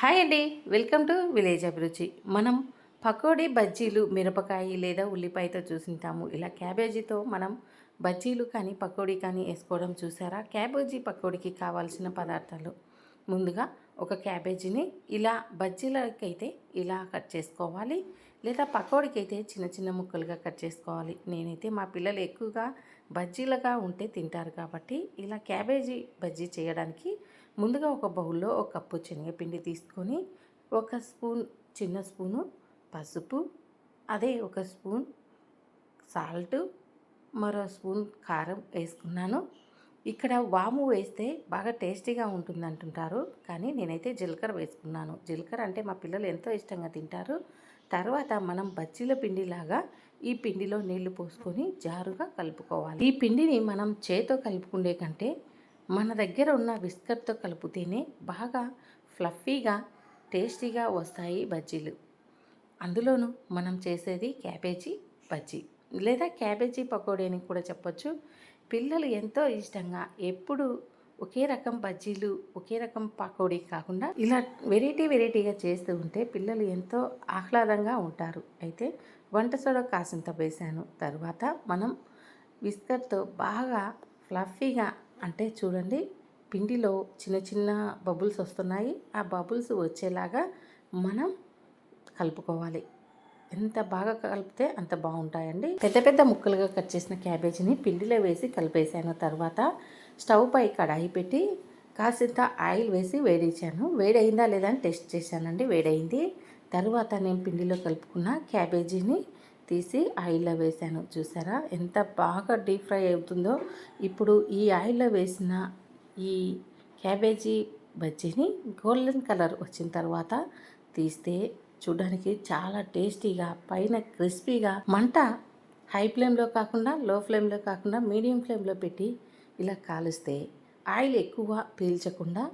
Hi అండి. Welcome to village అభిరుచి. మనం పకోడీ బజ్జీలు మిరపకాయ లేదా ఉల్లిపాయతో చూసింటాము. ఇలా క్యాబేజీతో మనం బజ్జీలు కానీ పకోడీ కానీ వేసుకోవడం చూసారా? క్యాబేజీ పకోడీకి కావాల్సిన పదార్థాలు. ముందుగా ఒక క్యాబేజీని ఇలా బజ్జీలకైతే ఇలా కట్ చేసుకోవాలి. లేదా పకోడీకి అయితే చిన్న చిన్న ముక్కలుగా కట్ చేసుకోవాలి. నేనైతే మా పిల్లలు ఎక్కువగా బజ్జీలుగా ఉంటే తింటారు కాబట్టి ఇలా క్యాబేజీ బజ్జీ చేయడానికి ముందుగా ఒక బౌల్లో ఒక కప్పు శనగపిండి తీసుకొని ఒక స్పూన్ చిన్న స్పూను పసుపు అదే ఒక స్పూన్ సాల్ట్ మరో స్పూన్ కారం వేసుకున్నాను. ఇక్కడ వాము వేస్తే బాగా టేస్టీగా ఉంటుంది అంటుంటారు కానీ నేనైతే జీలకర్ర వేసుకున్నాను. జీలకర్ర అంటే మా పిల్లలు ఎంతో ఇష్టంగా తింటారు. తర్వాత మనం బజ్జీల పిండిలాగా ఈ పిండిలో నీళ్ళు పోసుకొని జారుగా కలుపుకోవాలి. ఈ పిండిని మనం చేతో కలుపుకునే కంటే మన దగ్గర ఉన్న విస్కర్తో కలుపుతేనే బాగా ఫ్లఫీగా టేస్టీగా వస్తాయి బజ్జీలు. అందులోనూ మనం చేసేది క్యాబేజీ బజ్జీ లేదా క్యాబేజీ పకోడీ అని కూడా చెప్పొచ్చు. పిల్లలు ఎంతో ఇష్టంగా ఎప్పుడు ఒకే రకం బజ్జీలు ఒకే రకం పకోడీ కాకుండా ఇలా వెరైటీ వెరైటీగా చేస్తూ ఉంటే పిల్లలు ఎంతో ఆహ్లాదంగా ఉంటారు. అయితే వంట సోడా కాసింత వేసాను తర్వాత మనం విస్కర్తో బాగా ఫ్లఫీగా అంటే చూడండి పిండిలో చిన్న చిన్న బబుల్స్ వస్తున్నాయి. ఆ బబుల్స్ వచ్చేలాగా మనం కలుపుకోవాలి. ఎంత బాగా కలిపితే అంత బాగుంటాయండి. పెద్ద పెద్ద ముక్కలుగా కట్ చేసిన క్యాబేజీని పిండిలో వేసి కలిపేసాను. తర్వాత స్టవ్ పై కడాయి పెట్టి కాసింత ఆయిల్ వేసి వేడించాను వేడైందా లేదా అని టెస్ట్ చేశానండి. వేడైంది తర్వాత నేను పిండిలో కలుపుకున్న క్యాబేజీని తీసి ఆయిల్లో వేసాను. చూసారా? ఎంత బాగా డీప్ ఫ్రై అవుతుందో. ఇప్పుడు ఈ ఆయిల్లో వేసిన ఈ క్యాబేజీ బజ్జీని గోల్డెన్ కలర్ వచ్చిన తర్వాత తీస్తే చూడడానికి చాలా టేస్టీగా పైన క్రిస్పీగా మంట హై ఫ్లేమ్లో కాకుండా లో ఫ్లేమ్లో కాకుండా మీడియం ఫ్లేమ్లో పెట్టి ఇలా కాలుస్తే ఆయిల్ ఎక్కువ పీల్చకుండా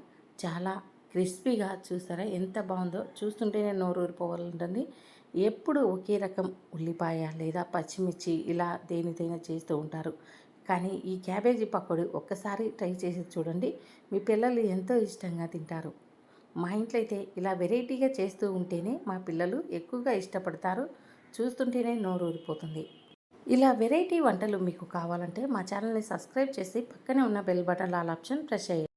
చాలా క్రిస్పీగా చూసారా ఎంత బాగుందో. చూస్తుంటేనే నోరు ఊరిపోవాలంటుంది ఎప్పుడు ఒకే రకం ఉల్లిపాయ లేదా పచ్చిమిర్చి ఇలా దేనిదైనా చేస్తూ ఉంటారు. కానీ ఈ క్యాబేజీ పకోడీ ఒక్కసారి ట్రై చేసి చూడండి. మీ పిల్లలు ఎంతో ఇష్టంగా తింటారు. మా ఇంట్లో అయితే ఇలా వెరైటీగా చేస్తూ ఉంటేనే మా పిల్లలు ఎక్కువగా ఇష్టపడతారు. చూస్తుంటేనే నోరు ఊరిపోతుంది ఇలా వెరైటీ వంటలు మీకు కావాలంటే మా ఛానల్ని సబ్స్క్రైబ్ చేసి పక్కనే ఉన్న bell button all option press చేయండి.